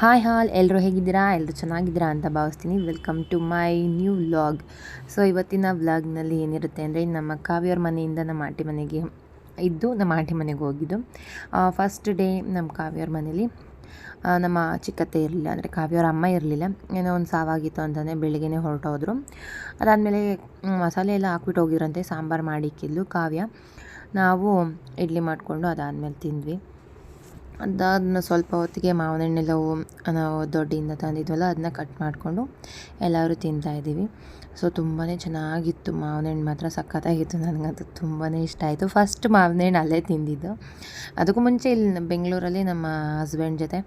Hi ಹಾಲ್ ಎಲ್ಲರೂ ಹೇಗಿದ್ದೀರಾ? ಎಲ್ಲರೂ ಚೆನ್ನಾಗಿದ್ದೀರಾ ಅಂತ ಭಾವಿಸ್ತೀನಿ. Welcome to my new vlog so ಇವತ್ತಿನ ವ್ಲಾಗ್ನಲ್ಲಿ ಏನಿರುತ್ತೆ ಅಂದರೆ, ನಮ್ಮ ಕಾವ್ಯವ್ರ ಮನೆಯಿಂದ ನಮ್ಮ ಆಂಟಿ ಮನೆಗೆ ಇದ್ದು, ನಮ್ಮ ಆಂಟಿ ಮನೆಗೆ ಹೋಗಿದ್ದು. ಫಸ್ಟ್ ಡೇ ನಮ್ಮ ಕಾವ್ಯವ್ರ ಮನೇಲಿ ನಮ್ಮ ಚಿಕ್ಕತ್ತೆ ಇರಲಿಲ್ಲ ಅಂದರೆ ಕಾವ್ಯವ್ರ ಅಮ್ಮ ಇರಲಿಲ್ಲ. ಏನೋ ಒಂದು ಸಾವಾಗಿತ್ತು ಅಂತಲೇ ಬೆಳಿಗ್ಗೆನೇ ಹೊರಟೋದ್ರು. ಅದಾದಮೇಲೆ ಮಸಾಲೆ ಎಲ್ಲ ಹಾಕ್ಬಿಟ್ಟು ಹೋಗಿದ್ರಂತೆ, ಸಾಂಬಾರು ಮಾಡಿಕ್ಕಿದ್ಲು ಕಾವ್ಯ. ನಾವು ಇಡ್ಲಿ ಮಾಡಿಕೊಂಡು ಅದಾದಮೇಲೆ ತಿಂದ್ವಿ. ಅದಾದ್ಮೇಲೆ ಸ್ವಲ್ಪ ಹೊತ್ತಿಗೆ ಮಾವಿನ ಹಣ್ಣೆಲ್ಲವು ನಾವು ದೊಡ್ಡಿಂದ ತಂದಿದ್ವಲ್ಲ ಅದನ್ನ ಕಟ್ ಮಾಡಿಕೊಂಡು ಎಲ್ಲರೂ ತಿಂತಾಯಿದ್ದೀವಿ ಸೊ ತುಂಬಾ ಚೆನ್ನಾಗಿತ್ತು ಮಾವಿನ ಹಣ್ಣು ಮಾತ್ರ ಸಖತ್ತಾಗಿತ್ತು ನನಗಂತೂ ತುಂಬಾ ಇಷ್ಟ ಆಯಿತು. ಫಸ್ಟ್ ಮಾವಿನ ಹಣ್ಣು ಅಲ್ಲೇ ತಿಂದಿದ್ದು. ಅದಕ್ಕೂ ಮುಂಚೆ ಇಲ್ಲಿ ಬೆಂಗಳೂರಲ್ಲಿ ನಮ್ಮ ಹಸ್ಬೆಂಡ್ ಜೊತೆ,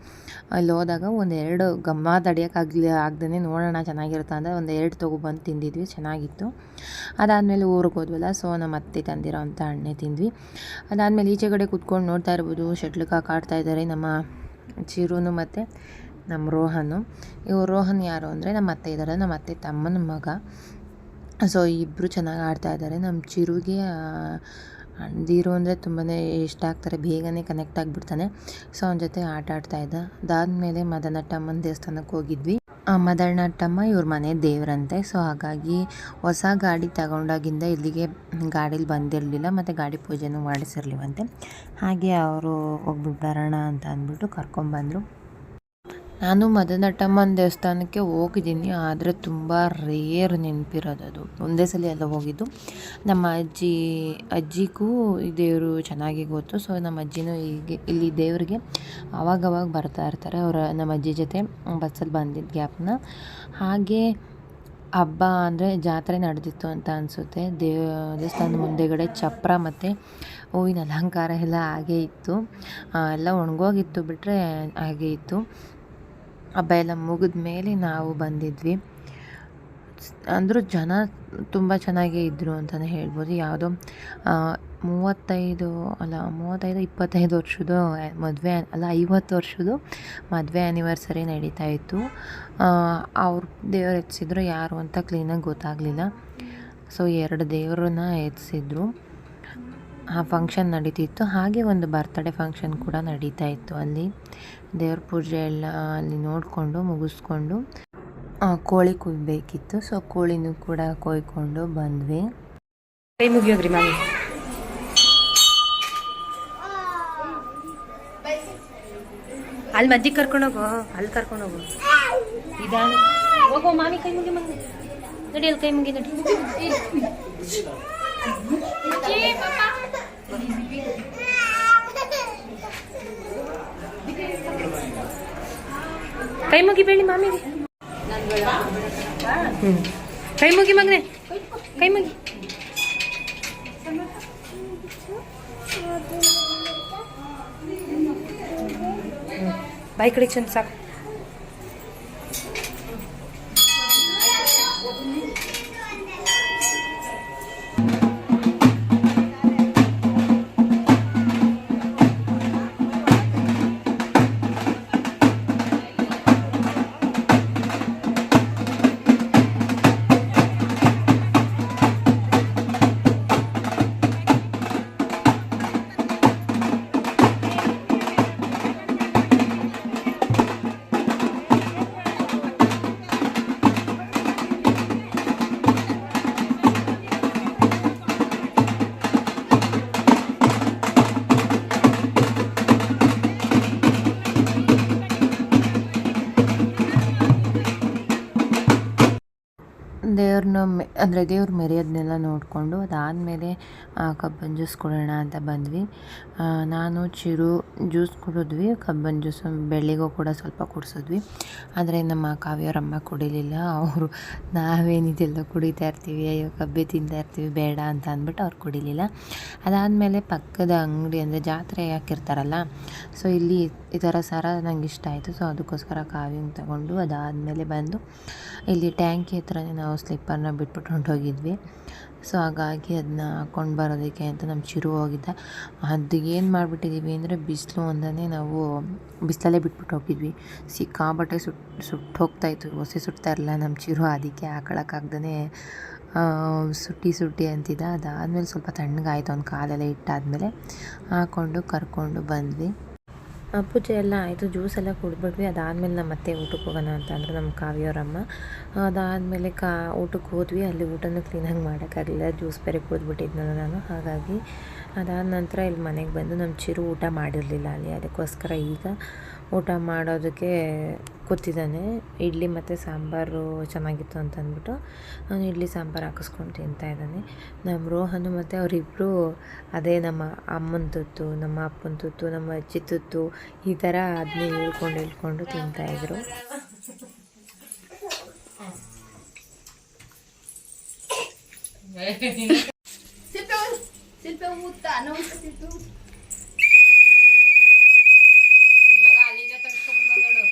ಅಲ್ಲಿ ಹೋದಾಗ ಒಂದು ಎರಡು ಗಮ್ಮ ತಡಿಯೋಕ್ಕಾಗಲಿ ಆಗ್ದೇ ನೋಡೋಣ ಚೆನ್ನಾಗಿರುತ್ತೆ ಅಂದರೆ ಒಂದು ಎರಡು ತೊಗೊಬಂದು ತಿಂದಿದ್ವಿ, ಚೆನ್ನಾಗಿತ್ತು. ಅದಾದಮೇಲೆ ಊರಿಗೆ ಹೋದ್ವಲ್ಲ, ಸೊ ನಮ್ಮ ಅತ್ತೆ ತಂದಿರೋ ಅಂಥ ಹಣ್ಣೆ ತಿಂದ್ವಿ. ಅದಾದಮೇಲೆ ಈಚೆ ಕಡೆ ಕುತ್ಕೊಂಡು ನೋಡ್ತಾ ಇರ್ಬೋದು, ಶಟ್ಲ್ ಕಾಕ್ ಆಡ್ತಾ ಇದ್ದಾರೆ ನಮ್ಮ ಚಿರುನು ಮತ್ತು. ನಮ್ಮ ರೋಹನು. ಇವ್ರು ರೋಹನ್ ಯಾರು ಅಂದರೆ ನಮ್ಮ ಅತ್ತೆ ಇದ್ದಾರೆ, ನಮ್ಮ ಅತ್ತೆ ತಮ್ಮನ ಮಗ. ಸೊ ಇಬ್ಬರು ಚೆನ್ನಾಗಿ ಆಡ್ತಾ ಇದ್ದಾರೆ. ನಮ್ಮ ಚಿರುಗೆ ಅಣ್ದಿರು ಅಂದರೆ ತುಂಬಾ ಇಷ್ಟ ಆಗ್ತಾರೆ, ಬೇಗನೆ ಕನೆಕ್ಟ್ ಆಗಿಬಿಡ್ತಾನೆ. ಸೊ ಅವನ ಜೊತೆ ಆಟ ಆಡ್ತಾ ಇದ್ದ. ಅದಾದಮೇಲೆ ಮದನಟ್ಟಮ್ಮನ ದೇವಸ್ಥಾನಕ್ಕೆ ಹೋಗಿದ್ವಿ. ಆ, ಮದನಟ್ಟಮ್ಮ ಇವ್ರ ಮನೆ ದೇವರಂತೆ. ಸೊ ಹಾಗಾಗಿ ಹೊಸ ಗಾಡಿ ತಗೊಂಡಾಗಿಂದ ಇಲ್ಲಿಗೆ ಗಾಡೀಲಿ ಬಂದಿರಲಿಲ್ಲ, ಮತ್ತು ಗಾಡಿ ಪೂಜೆನೂ ಮಾಡಿಸಿರ್ಲಿವಂತೆ. ಹಾಗೆ ಅವರು ಹೋಗ್ಬಿಟ್ಟು ಬರೋಣ ಅಂತ ಅಂದ್ಬಿಟ್ಟು ಕರ್ಕೊಂಬಂದರು. ನಾನು ಮದನಟಮ್ಮನ ದೇವಸ್ಥಾನಕ್ಕೆ ಹೋಗಿದ್ದೀನಿ, ಆದರೆ ತುಂಬ ರೇರ್ ನೆನಪಿರೋದದು. ಒಂದೇ ಸಲ ಎಲ್ಲ ಹೋಗಿದ್ದು. ನಮ್ಮ ಅಜ್ಜಿ, ಅಜ್ಜಿಗೂ ಈ ದೇವರು ಚೆನ್ನಾಗಿ ಗೊತ್ತು. ಸೊ ನಮ್ಮ ಅಜ್ಜಿನೂ ಹೀಗೆ ಇಲ್ಲಿ ದೇವರಿಗೆ ಅವಾಗವಾಗ ಬರ್ತಾ ಇರ್ತಾರೆ. ಅವರ, ನಮ್ಮ ಅಜ್ಜಿ ಜೊತೆ ಬಸ್ಸಲ್ಲಿ ಬಂದಿದ್ದ ಗ್ಯಾಪ್ನ. ಹಾಗೆ ಹಬ್ಬ ಅಂದರೆ ಜಾತ್ರೆ ನಡೆದಿತ್ತು ಅಂತ ಅನಿಸುತ್ತೆ. ದೇವ, ದೇವಸ್ಥಾನದ ಮುಂದೆಗಡೆ ಚಪ್ರ ಮತ್ತು ಹೂವಿನ ಅಲಂಕಾರ ಎಲ್ಲ ಹಾಗೆ ಇತ್ತು. ಎಲ್ಲ ಒಣಗೋಗಿತ್ತು ಬಿಟ್ಟರೆ ಹಾಗೆ ಇತ್ತು. ಹಬ್ಬ ಎಲ್ಲ ಮುಗಿದ ಮೇಲೆ ನಾವು ಬಂದಿದ್ವಿ. ಅಂದರೂ ಜನ ತುಂಬ ಚೆನ್ನಾಗೇ ಇದ್ದರು ಅಂತಲೇ ಹೇಳ್ಬೋದು. ಯಾವುದೋ ಮೂವತ್ತೈದು, ಅಲ್ಲ, ಮೂವತ್ತೈದು, ಇಪ್ಪತ್ತೈದು ವರ್ಷದ್ದು ಮದುವೆ, ಅಲ್ಲ, ಐವತ್ತು ವರ್ಷದ್ದು ಮದುವೆ ಆ್ಯನಿವರ್ಸರಿ ನಡೀತಾ ಇತ್ತು. ಅವ್ರು ದೇವ್ರು ಎತ್ಸಿದ್ರು ಯಾರು ಅಂತ ಕ್ಲೀನಾಗಿ ಗೊತ್ತಾಗಲಿಲ್ಲ. ಸೊ ಎರಡು ದೇವ್ರನ್ನ ಎತ್ಸಿದ್ರು. ಆ ಫಂಕ್ಷನ್ ನಡೀತಿತ್ತು. ಹಾಗೆ ಒಂದು ಬರ್ತ್ಡೇ ಫಂಕ್ಷನ್ ಕೂಡ ನಡೀತಾ ಇತ್ತು ಅಲ್ಲಿ. ದೇವ್ರ ಪೂಜೆ ಎಲ್ಲ ಅಲ್ಲಿ ನೋಡಿಕೊಂಡು, ಮುಗಿಸ್ಕೊಂಡು ಕೋಳಿ ಕುಯ್ಬೇಕಿತ್ತು. ಸೊ ಕೋಳಿನೂ ಕೂಡ ಕೊಯ್ಕೊಂಡು ಬಂದ್ವಿ. ಕೈ ಮುಗಿಯೋದ್ರಿ ಮ್ಯಾಮ್ ಅಲ್ಲಿ ಮಜ್ಜಿಗೆ ಕರ್ಕೊಂಡೋಗು ಅಲ್ಲಿ ಕರ್ಕೊಂಡೋಗು ಇದಾನ ಹೋಗೋ ಮಾಮಿ, ಕೈ ಮುಗಿ ಮಂಗಿ ನಡಿ, ಅಲ್ಲಿ ಕೈ ಮುಗಿ ನಡಿ. ಕೈ ಮುಗಿ ಬೇಡಿ ಮಾಮಿಗೆ. ಹ್ಮ್. ಕೈ ಮುಗಿ ಮಗನೆ. ಕೈ ಮುಗಿ. ಬೈಕ್ ಕಡೆ ಚಂದ ಸಾಕು. ಅಂದರೆ ದೇವ್ರ ಮೆರೆಯೋದನ್ನೆಲ್ಲ ನೋಡಿಕೊಂಡು ಅದಾದಮೇಲೆ ಕಬ್ಬನ್ ಜ್ಯೂಸ್ ಕುಡೋಣ ಅಂತ ಬಂದ್ವಿ. ನಾನು, ಚಿರು ಜ್ಯೂಸ್ ಕುಡಿದ್ವಿ. ಕಬ್ಬನ್ ಜ್ಯೂಸ್ ಬೆಳ್ಳಿಗೂ ಕೂಡ ಸ್ವಲ್ಪ ಕುಡಿಸಿದ್ವಿ. ಆದರೆ ನಮ್ಮ ಕಾವ್ಯವರಮ್ಮ ಕುಡಿಲಿಲ್ಲ. ಅವರು ನಾವೇನಿದೆಲ್ಲ ಕುಡಿತಾ ಇರ್ತೀವಿ. ಅಯ್ಯೋ, ಕಬ್ಬೆ ತಿಂತಾ ಇರ್ತೀವಿ. ಬೇಡ ಅಂತ ಅಂದ್ಬಿಟ್ಟು ಅವ್ರು ಕುಡಿಲಿಲ್ಲ. ಅದಾದಮೇಲೆ ಪಕ್ಕದ ಅಂಗಡಿ ಅಂದರೆ ಜಾತ್ರೆ ಹಾಕಿರ್ತಾರಲ್ಲ, ಸೊ ಇಲ್ಲಿ ಈ ಥರ ಸರ ನಂಗೆ ಇಷ್ಟ ಆಯಿತು. ಸೊ ಅದಕ್ಕೋಸ್ಕರ ಕಾವ್ಯಂಗೆ ತಗೊಂಡು ಅದಾದಮೇಲೆ ಬಂದು ಇಲ್ಲಿ ಟ್ಯಾಂಕಿ ಹತ್ರನೇ ನಾವು ಸ್ಲಿಪ್ಪರ್ನ ಬಿಟ್ಬಿಟ್ಟು ಹೊಂಟೋಗಿದ್ವಿ ಸೊ ಹಾಗಾಗಿ ಅದನ್ನ ಹಾಕ್ಕೊಂಡು ಬರೋದಕ್ಕೆ ಅಂತ ನಮ್ಮ ಚಿರು ಹೋಗಿದ್ದ. ಅದು ಏನು ಮಾಡಿಬಿಟ್ಟಿದ್ದೀವಿ ಅಂದರೆ ಬಿಸಿಲು ಒಂದನೇ ನಾವು ಬಿಸಿಲಲ್ಲೇ ಬಿಟ್ಬಿಟ್ಟು ಹೋಗಿದ್ವಿ ಸಿಕ್ಕಾಬಟ್ಟೆ ಸುಟ್ಟು ಸುಟ್ಟು ಹೋಗ್ತಾಯಿತ್ತು ಹೊಸೆ ಸುಡ್ತಾ ಇರಲಿಲ್ಲ ನಮ್ಮ ಚಿರು ಅದಕ್ಕೆ ಹಾಕೊಳಕ್ಕಾಗ್ದೇ ಸುಟ್ಟಿ ಸುಟ್ಟಿ ಅಂತಿದ್ದ. ಅದಾದಮೇಲೆ ಸ್ವಲ್ಪ ತಣ್ಣಗಾಯಿತು. ಅವ್ನ ಕಾಲೆಲ್ಲ ಇಟ್ಟಾದಮೇಲೆ ಹಾಕ್ಕೊಂಡು ಕರ್ಕೊಂಡು ಬಂದ್ವಿ. ಪೂಜೆ ಎಲ್ಲ ಆಯಿತು ಜ್ಯೂಸ್ ಎಲ್ಲ ಕುಡಿದ್ಬಿಟ್ವಿ. ಅದಾದಮೇಲೆ ನಮ್ಮ ಮತ್ತೆ ಊಟಕ್ಕೆ ಹೋಗೋಣ ಅಂತ ಅಂದರು ನಮ್ಮ ಕಾವ್ಯವರಮ್ಮ ಅದಾದಮೇಲೆ ಕಾ, ಊಟಕ್ಕೆ ಹೋದ್ವಿ. ಅಲ್ಲಿ ಊಟನೂ ಕ್ಲೀನಾಗಿ ಮಾಡೋಕ್ಕಾಗಲಿಲ್ಲ. ಜ್ಯೂಸ್ ಬೇರೆ ಕುಡಿದ್ಬಿಟ್ಟಿದ್ನಲ್ಲ ನಾನು. ಹಾಗಾಗಿ ಅದಾದ ನಂತರ ಇಲ್ಲಿ ಮನೆಗೆ ಬಂದು ನಮ್ಮ ಚಿರು ಊಟ ಮಾಡಿರಲಿಲ್ಲ ಅಲ್ಲಿ. ಅದಕ್ಕೋಸ್ಕರ ಈಗ ಊಟ ಮಾಡೋದಕ್ಕೆ ಕೂತಿದ್ದಾನೆ. ಇಡ್ಲಿ ಮತ್ತು ಸಾಂಬಾರು ಚೆನ್ನಾಗಿತ್ತು ಅಂತ ಅಂದ್ಬಿಟ್ಟು ಅವನು ಇಡ್ಲಿ ಸಾಂಬಾರು ಹಾಕಿಸ್ಕೊಂಡು ತಿಂತಾ ಇದ್ದಾನೆ. ನಮ್ಮ ರೋಹನು ಮತ್ತು ಅವರಿಬ್ಬರು ಅದೇ ನಮ್ಮ ಅಮ್ಮನ ತುತ್ತು, ನಮ್ಮ ಅಪ್ಪನ ತುತ್ತು, ನಮ್ಮ ಅಜ್ಜಿ ತುತ್ತು ಈ ಥರ ಅದನ್ನೇ ಹೇಳ್ಕೊಂಡು ಹೇಳ್ಕೊಂಡು ತಿಂತಾಯಿದ್ರು ನನ್ ಮಗ ಅಲ್ಲಿಂದ ತಗ್ಸ್ಕೊಂಡ್ ನೋಡು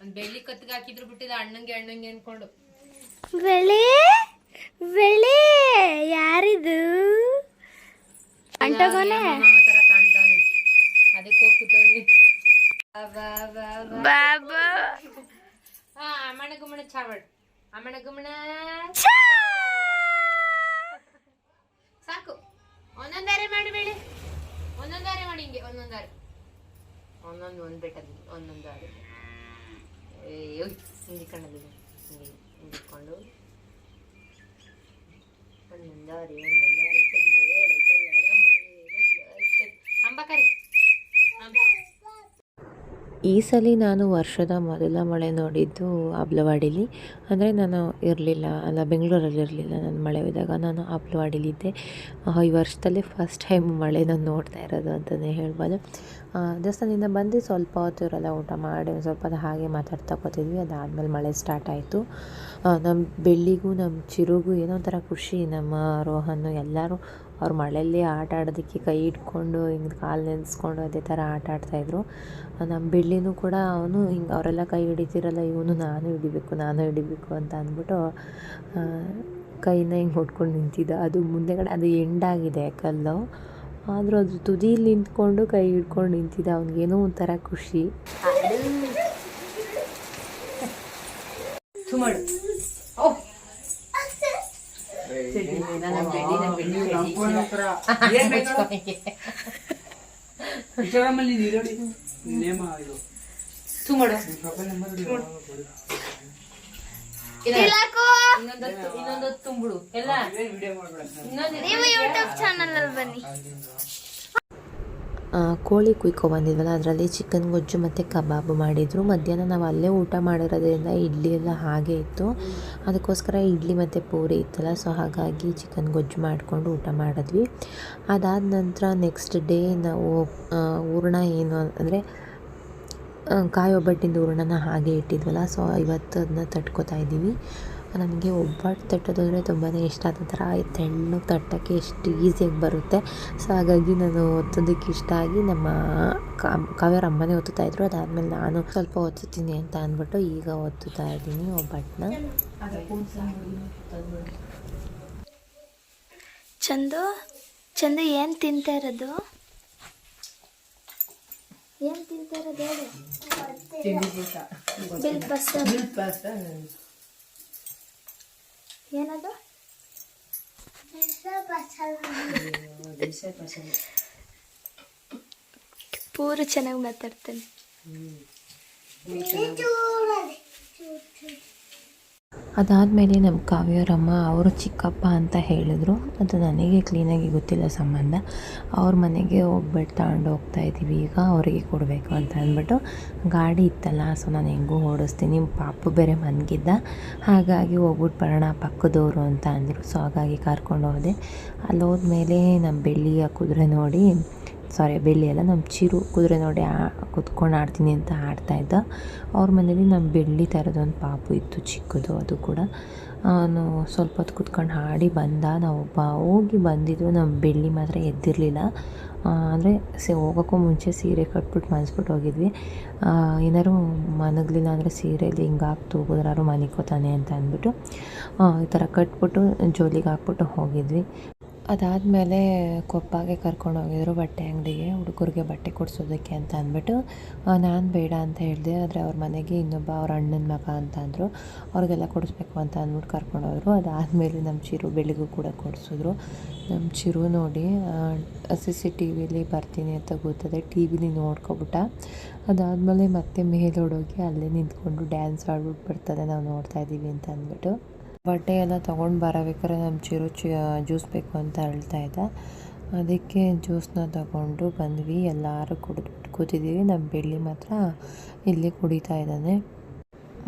ಒಂದ್ ಬೆಳ್ಳಿ ಕತ್ಗೆ ಹಾಕಿದ್ರು ಬಿಟ್ಟಿಲ್ಲ ಅಣ್ಣಂಗೆ ಅಣ್ಣಂಗೆ ಅನ್ಕೊಂಡು ಬೆಳೆ ಬೆಳೆ ಯಾರಿದು ಅಂಟಗೋನೆ ಮಾವ ತರ ಕಾಣ್ತಾನೆ ಅದಕ್ಕೆ ಹೋಗ್ತವ್ನಿ ಬಾಬಾ ಹಾ ಅಮ್ಮಣ ಗುಮ್ಮಣ ಚಾವಡ್ ಅಮ್ಮಣ ಗುಮ್ಮಣ ಒಂದೊಂದಾರೆ ಮಾಡಿ ಬೇಳೆ ಒಂದೊಂದಾರೆ ಮಾಡಿ ಹಿಂಗೆ ಒಂದೊಂದಾರೆ ಒಂದೊಂದು ಒಂದ್ ಬೆಟ್ಟಲ್ಲಿ ಒಂದೊಂದಾರೆ ಹಿಂಗೆ ಕಣ್ಣಲ್ಲಿ ಹಿಂಗೆ ಹಿಂಗಿಟ್ಕೊಂಡು ಒಂದೊಂದಾರೆ ಒಂದೊಂದಾರೆ ಬೇಳೆ ಅಂಬಕರಿ ಅಂಬ ಈ ಸಲ ನಾನು ವರ್ಷದ ಮೊದಲ ಮಳೆ ನೋಡಿದ್ದು ಅಬ್ಲವಾಡಿಲಿ ಅಂದರೆ ನಾನು ಇರಲಿಲ್ಲ, ಅಲ್ಲ ಬೆಂಗಳೂರಲ್ಲಿ ಇರಲಿಲ್ಲ ನಾನು ಮಳೆ ಹೋದಾಗ. ನಾನು ಅಬ್ಲವಾಡಿಲಿದ್ದೆ ಈ ವರ್ಷದಲ್ಲಿ ಫಸ್ಟ್ ಟೈಮ್ ಮಳೆ ನಾನು ನೋಡ್ತಾ ಇರೋದು ಅಂತಲೇ ಹೇಳ್ಬೋದು. ದೇವಸ್ಥಾನದಿಂದ ಬಂದು ಸ್ವಲ್ಪ ಹೊತ್ತು ಇವರೆಲ್ಲ ಊಟ ಮಾಡಿ ಸ್ವಲ್ಪ ಹಾಗೆ ಮಾತಾಡ್ತಾ ಕೂತಿದ್ವಿ. ಅದಾದಮೇಲೆ ಮಳೆ ಸ್ಟಾರ್ಟ್ ಆಯಿತು. ನಮ್ಮ ಬೆಳ್ಳಿಗೂ ನಮ್ಮ ಚಿರುಗೂ ಏನೋ ಒಂಥರ ಖುಷಿ. ನಮ್ಮ ರೋಹನ್ನು ಎಲ್ಲರೂ ಅವ್ರು ಮಳೆಯಲ್ಲಿ ಆಟ ಆಡೋದಕ್ಕೆ ಕೈ ಇಟ್ಕೊಂಡು, ಹಿಂಗೆ ಕಾಲು ನೆನೆಸ್ಕೊಂಡು ಅದೇ ಥರ ಆಟ ಆಡ್ತಾಯಿದ್ರು ನಮ್ಮ ಬೆಳ್ಳಿನೂ ಕೂಡ ಅವನು ಹಿಂಗೆ ಅವರೆಲ್ಲ ಕೈ ಹಿಡಿತಿರಲ್ಲ, ಇವನು ನಾನು ಹಿಡಿಬೇಕು ನಾನು ಹಿಡಿಬೇಕು ಅಂತ ಅಂದ್ಬಿಟ್ಟು ಕೈನ ಹಿಂಗೆ ಹೊಡ್ಕೊಂಡು ನಿಂತಿದ್ದ. ಅದು ಮುಂದೆಗಡೆ ಅದು ಎಂಡಾಗಿದೆ ಕಲ್ಲು. ಆದರೂ ಅದು ತುದಿಲಿ ನಿಂತ್ಕೊಂಡು ಕೈ ಹಿಡ್ಕೊಂಡು ನಿಂತಿದ್ದ. ಅವ್ನಿಗೇನೋ ಒಂಥರ ಖುಷಿ. ಸುಮಾರು. ಇನ್ನೊಂದೊತ್ತು ಇನ್ನೊಂದೊತ್ತು ತುಂಬಿಡು ಎಲ್ಲ ವಿಡಿಯೋ ಮಾಡ್ಬೇಡ ನೀವು ಯೂಟ್ಯೂಬ್ ಚಾನಲ್ ಅಲ್ಲಿ ಬನ್ನಿ ಕೋಳಿ ಕುಯ್ಕೊ ಬಂದಿದ್ವಲ್ಲ ಅದರಲ್ಲಿ ಚಿಕನ್ ಗೊಜ್ಜು ಮತ್ತು ಕಬಾಬ್ ಮಾಡಿದರು ಮಧ್ಯಾಹ್ನ ನಾವು ಅಲ್ಲೇ ಊಟ ಮಾಡಿರೋದ್ರಿಂದ ಇಡ್ಲಿ ಎಲ್ಲ ಹಾಗೆ ಇತ್ತು ಅದಕ್ಕೋಸ್ಕರ ಇಡ್ಲಿ ಮತ್ತು ಪೂರಿ ಇತ್ತಲ್ಲ ಸೊ ಹಾಗಾಗಿ ಚಿಕನ್ ಗೊಜ್ಜು ಮಾಡಿಕೊಂಡು ಊಟ ಮಾಡಿದ್ವಿ. ಅದಾದ ನಂತರ ನೆಕ್ಸ್ಟ್ ಡೇ ನಾವು ಹೂರ್ಣ ಏನು ಅಂದರೆ ಕಾಯಿ ಒಬ್ಬಟ್ಟಿಂದ ಹೂರಣನ ಹಾಗೆ ಇಟ್ಟಿದ್ವಲ್ಲ ಸೊ ಇವತ್ತು ಅದನ್ನ ತಟ್ಕೋತಾ ಇದ್ದೀವಿ. ನನಗೆ ಒಬ್ಬಟ್ಟು ತಟ್ಟೋದು ಅಂದರೆ ತುಂಬಾ ಇಷ್ಟ ಆದ ಥರ ತೆಣ್ಣಗೆ ತಟ್ಟೋಕ್ಕೆ ಎಷ್ಟು ಈಸಿಯಾಗಿ ಬರುತ್ತೆ. ಸೊ ಹಾಗಾಗಿ ನಾನು ಒತ್ತೋದಕ್ಕೆ ಇಷ್ಟ ಆಗಿ ನಮ್ಮ ಕಾವ್ಯರ ಅಮ್ಮನೇ ಒತ್ತುತ್ತಾ ಇದ್ರು. ಅದಾದಮೇಲೆ ನಾನು ಸ್ವಲ್ಪ ಒತ್ತುತ್ತೀನಿ ಅಂತ ಅಂದ್ಬಿಟ್ಟು ಈಗ ಒತ್ತುತ್ತಾ ಇದ್ದೀನಿ ಒಬ್ಬಟ್ಟನ್ನ. ಚಂದು ಚಂದು ಏನ್ ತಿಂತಾ ಇರೋದು? ಏನ್ ತಿಂತಾ ಇರೋದು ಹೇಳು. ಬಿಲ್ ಬಸ್ ಏನದು? ಪೂರ ಚೆನ್ನಾಗಿ ಮಾತಾಡ್ತಾನೆ. ಅದಾದಮೇಲೆ ನಮ್ಮ ಕಾವ್ಯರಮ್ಮ, ಅವರು ಚಿಕ್ಕಪ್ಪ ಅಂತ ಹೇಳಿದ್ರು. ಅದು ನನಗೆ ಕ್ಲೀನಾಗಿ ಗೊತ್ತಿಲ್ಲ ಸಂಬಂಧ. ಅವ್ರ ಮನೆಗೆ ಹೋಗ್ಬಿಟ್ಟು ತಗೊಂಡು ಹೋಗ್ತಾ ಇದ್ದೀವಿ ಈಗ ಅವರಿಗೆ ಕೊಡಬೇಕು ಅಂತ ಅಂದ್ಬಿಟ್ಟು ಗಾಡಿ ಇತ್ತಲ್ಲ, ಸೊ ನಾನು ಹೆಂಗೂ ಓಡಿಸ್ತೀನಿ. ಪಾಪು ಬೇರೆ ಮನ್ಗಿದ್ದ. ಹಾಗಾಗಿ ಹೋಗ್ಬಿಟ್ಟು ಬರೋಣ ಪಕ್ಕದವರು ಅಂತ ಅಂದರು. ಸೊ ಹಾಗಾಗಿ ಕರ್ಕೊಂಡು ಹೋದೆ. ಅಲ್ಲಿ ಹೋದ್ಮೇಲೆ ನಮ್ಮ ಬೆಳ್ಳಿಯ ಕುದುರೆ ನೋಡಿ ಸಾರಿ ಬೆಳ್ಳಿ ಅಲ್ಲ ನಮ್ಮ ಚಿರು ಕುದುರೆ ನೋಡಿ ಆ, ಕುತ್ಕೊಂಡು ಆಡ್ತೀನಿ ಅಂತ ಆಡ್ತಾ ಇದ್ದ. ಅವ್ರ ಮನೇಲಿ ನಮ್ಮ ಬೆಳ್ಳಿ ಥರದೊಂದು ಪಾಪು ಇತ್ತು, ಚಿಕ್ಕದು ಅದು ಕೂಡ. ಅವನು ಸ್ವಲ್ಪ ಹೊತ್ತು ಕುತ್ಕೊಂಡು ಹಾಡಿ ಬಂದ. ನಾವು ಬ ಹೋಗಿ ಬಂದಿದ್ದು ನಮ್ಮ ಬೆಳ್ಳಿ ಮಾತ್ರ ಎದ್ದಿರಲಿಲ್ಲ. ಅಂದರೆ ಸೆ, ಹೋಗೋಕ್ಕೂ ಮುಂಚೆ ಸೀರೆ ಕಟ್ಬಿಟ್ಟು ಮನ್ಸ್ಬಿಟ್ಟು ಹೋಗಿದ್ವಿ. ಏನಾದ್ರು ಮನಗ್ಲಿಲ್ಲ ಅಂದರೆ ಸೀರೆಯಲ್ಲಿ ಹಿಂಗೆ ಹಾಕಿ ತೂಗಿದ್ರಾರು ಮನಿಕೋತಾನೆ ಅಂತ ಅಂದ್ಬಿಟ್ಟು ಈ ಥರ ಕಟ್ಬಿಟ್ಟು ಜೋಲಿಗೆ ಹಾಕ್ಬಿಟ್ಟು ಹೋಗಿದ್ವಿ. ಅದಾದಮೇಲೆ ಕೊಪ್ಪಗೆ ಕರ್ಕೊಂಡು ಹೋಗಿದ್ರು ಬಟ್ಟೆ ಅಂಗಡಿಗೆ, ಹುಡುಗರಿಗೆ ಬಟ್ಟೆ ಕೊಡಿಸೋದಕ್ಕೆ ಅಂತ ಅಂದ್ಬಿಟ್ಟು ನಾನು ಬೇಡ ಅಂತ ಹೇಳಿದೆ, ಆದರೆ ಅವ್ರ ಮನೆಗೆ ಇನ್ನೊಬ್ಬ ಅವ್ರ ಅಣ್ಣನ ಮಗ ಅಂತ ಅಂದರು. ಅವ್ರಿಗೆಲ್ಲ ಕೊಡಿಸ್ಬೇಕು ಅಂತ ಅಂದ್ಬಿಟ್ಟು ಕರ್ಕೊಂಡು ಹೋದರು. ಅದಾದಮೇಲೆ ನಮ್ಮ ಚಿರು ಬೆಳಿಗ್ಗೆ ಕೂಡ ಕೊಡಿಸಿದ್ರು. ನಮ್ಮ ಚಿರು ನೋಡಿ ಸಿ ಸಿ ಟಿ ವಿಲಿ ಬರ್ತೀನಿ ಅಂತ ಗೊತ್ತದೆ. ಟಿ ವಿಲಿ ನೋಡ್ಕೊಬಿಟ್ಟ. ಅದಾದಮೇಲೆ ಮತ್ತೆ ಮೇಲೋಡೋಗಿ ಅಲ್ಲೇ ನಿಂತ್ಕೊಂಡು ಡ್ಯಾನ್ಸ್ ಆಡ್ಬಿಟ್ಟು ಬರ್ತದೆ ನಾವು ನೋಡ್ತಾ ಇದ್ದೀವಿ ಅಂತ ಅಂದ್ಬಿಟ್ಟು. ಬಟ್ಟೆ ಎಲ್ಲ ತೊಗೊಂಡು ಬರಬೇಕಾದ್ರೆ ನಮ್ಮ ಚಿರು ಜ್ಯೂಸ್ ಬೇಕು ಅಂತ ಹೇಳ್ತಾ ಇದ್ದ. ಅದಕ್ಕೆ ಜ್ಯೂಸನ್ನ ತಗೊಂಡು ಬಂದ್ವಿ. ಎಲ್ಲರೂ ಕುಡಿದ್ಬಿಟ್ಟು ಕೂತಿದ್ದೀವಿ. ನಮ್ಮ ಬೆಳ್ಳಿ ಮಾತ್ರ ಇಲ್ಲಿ ಕುಡಿತಾ ಇದ್ದಾನೆ.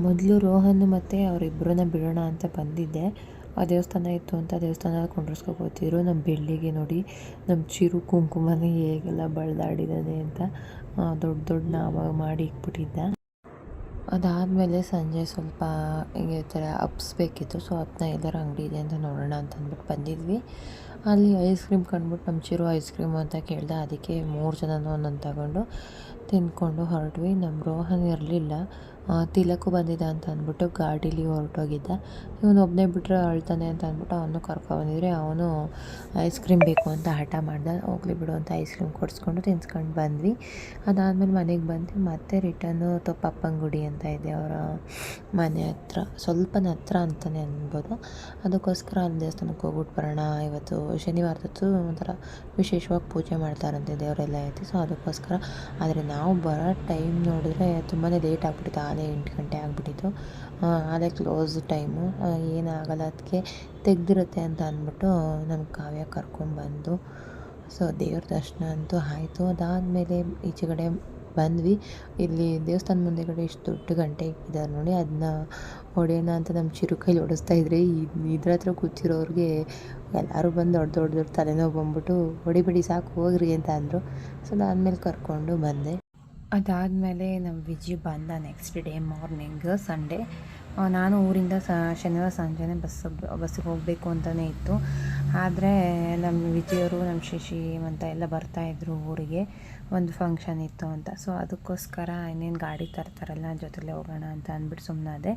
ಮೊದಲು ರೋಹನ್ ಮತ್ತು ಅವರಿಬ್ಬರನ್ನ ಬಿಡೋಣ ಅಂತ ಬಂದಿದ್ದೆ. ಆ ದೇವಸ್ಥಾನ ಇತ್ತು ಅಂತ ದೇವಸ್ಥಾನ ಕೊಂಡ್ರಸ್ಕೊಬೋತಿದ್ರು ನಮ್ಮ ಬೆಳ್ಳಿಗೆ ನೋಡಿ, ನಮ್ಮ ಚಿರು ಕುಂಕುಮನೇ ಹೇಗೆಲ್ಲ ಬಳ್ದಾಡಿದ್ದಾನೆ ಅಂತ ದೊಡ್ಡ ದೊಡ್ಡ ನಾಮ ಮಾಡಿ ಇಕ್ಬಿಟ್ಟಿದ್ದ ಅದಾದಮೇಲೆ ಸಂಜೆ ಸ್ವಲ್ಪ ಈ ಥರ ಅಪ್ಸ್ ಬೇಕಿತ್ತು, ಸೊ ಅದನ್ನ ಎಲ್ಲರ ಅಂಗಡಿ ಇದೆ ಅಂತ ನೋಡೋಣ ಅಂತ ಅಂದ್ಬಿಟ್ಟು ಬಂದಿದ್ವಿ. ಅಲ್ಲಿ ಐಸ್ ಕ್ರೀಮ್ ಕಂಡ್ಬಿಟ್ಟು ನಮ್ಮ ಚಿರು ಐಸ್ ಕ್ರೀಮ್ ಅಂತ ಕೇಳಿದೆ, ಅದಕ್ಕೆ ಮೂರು ಜನನೂ ಒಂದೊಂದು ತಗೊಂಡು ತಿಂದ್ಕೊಂಡು ಹೊರಟ್ವಿ. ನಮ್ಮ ರೋಹನ್ ಇರಲಿಲ್ಲ. ತಿಲಕ್ಕೂ ಬಂದಿದ್ದ ಅಂತ ಅಂದ್ಬಿಟ್ಟು ಗಾಡೀಲಿ ಹೊರಟೋಗಿದ್ದ. ಇವನು ಒಬ್ಬನೇ ಬಿಟ್ಟರೆ ಅಳ್ತಾನೆ ಅಂತ ಅಂದ್ಬಿಟ್ಟು ಅವನು ಕರ್ಕೊಬಂದಿದ್ರೆ ಅವನು ಐಸ್ ಕ್ರೀಮ್ ಬೇಕು ಅಂತ ಹಠ ಮಾಡ್ದ. ಹೋಗ್ಲಿ ಬಿಡು ಅಂತ ಐಸ್ ಕ್ರೀಮ್ ಕೊಡಿಸ್ಕೊಂಡು ತಿನ್ಸ್ಕೊಂಡು ಬಂದ್ವಿ. ಅದಾದಮೇಲೆ ಮನೆಗೆ ಬಂದು ಮತ್ತೆ ರಿಟರ್ನು ಗುಡಿ ಅಂತ ಇದೆ ಅವರ ಮನೆ ಹತ್ರ. ಸ್ವಲ್ಪನ ಹತ್ರ ಅಂತಲೇ ಅನ್ಬೋದು. ಅದಕ್ಕೋಸ್ಕರ ಅಲ್ಲಿ ದೇವಸ್ಥಾನಕ್ಕೆ ಹೋಗ್ಬಿಟ್ಟು ಬರೋಣ, ಇವತ್ತು ಶನಿವಾರದತ್ತು ಒಂಥರ ವಿಶೇಷವಾಗಿ ಪೂಜೆ ಮಾಡ್ತಾರಂತೆ ದೇವರೆಲ್ಲ ಐತಿ ಸೊ ಅದಕ್ಕೋಸ್ಕರ ಆದರೆ ನಾವು ಬರೋ ಟೈಮ್ ನೋಡಿದ್ರೆ ತುಂಬಾ ಲೇಟ್ ಆಗಿಬಿಟ್ಟಿತ್ತು. ಆಲೇ ಎಂಟು ಗಂಟೆ ಆಗಿಬಿಟ್ಟಿತ್ತು. ಅದೇ ಕ್ಲೋಸ್ ಟೈಮು ಏನಾಗಲ್ಲ. ಅದಕ್ಕೆ ತೆಗ್ದಿರುತ್ತೆ ಅಂತ ಅಂದ್ಬಿಟ್ಟು ನಮ್ಮ ಕಾವ್ಯ ಕರ್ಕೊಂಡ್ಬಂದು ಸೊ, ದೇವ್ರ ದರ್ಶನ ಅಂತೂ ಆಯಿತು. ಅದಾದಮೇಲೆ ಈಚೆಗಡೆ ಬಂದ್ವಿ. ಇಲ್ಲಿ ದೇವಸ್ಥಾನ ಮುಂದೆಗಡೆ ಇಷ್ಟು ದೊಡ್ಡ ಗಂಟೆ ಇಟ್ಟಿದ್ದಾರೆ ನೋಡಿ. ಅದನ್ನ ಹೊಡೆಯೋಣ ಅಂತ ನಮ್ಮ ಚಿರು ಕೈಲಿ ಓಡಿಸ್ತಾ ಇದ್ರೆ. ಇದ್ರ ಹತ್ರ ಕೂತಿರೋರಿಗೆ ಎಲ್ಲರೂ ಬಂದು ದೊಡ್ಡ ದೊಡ್ಡ ದೊಡ್ಡ ತಲೆನೋವು ಬಂದ್ಬಿಟ್ಟು ಹೊಡಿಬಿಡಿ ಸಾಕು, ಹೋಗ್ರಿ ಅಂತ ಅಂದರು. ಸೊ ಅದಾದಮೇಲೆ ಕರ್ಕೊಂಡು ಬಂದೆ. ಅದಾದಮೇಲೆ ನಮ್ಮ ವಿಜಿ ಬಂದ ನೆಕ್ಸ್ಟ್ ಡೇ ಮಾರ್ನಿಂಗ್ ಸಂಡೇ ನಾನು ಊರಿಂದ ಸ, ಶನಿವಾರ ಸಂಜೆನೇ ಬಸ್, ಬಸ್ಸಿಗೆ ಹೋಗಬೇಕು ಅಂತಲೇ ಇತ್ತು. ಆದರೆ ನಮ್ಮ ವಿಜಯವರು ನಮ್ಮ ಶಶಿ ಅಂತ ಎಲ್ಲ ಬರ್ತಾಯಿದ್ರು ಊರಿಗೆ. ಒಂದು ಫಂಕ್ಷನ್ ಇತ್ತು ಅಂತ. ಸೊ ಅದಕ್ಕೋಸ್ಕರ ಇನ್ನೇನು ಗಾಡಿ ತರ್ತಾರಲ್ಲ ಜೊತೆಲೇ ಹೋಗೋಣ ಅಂತ ಅಂದ್ಬಿಟ್ಟು ಸುಮ್ಮನಾದೆ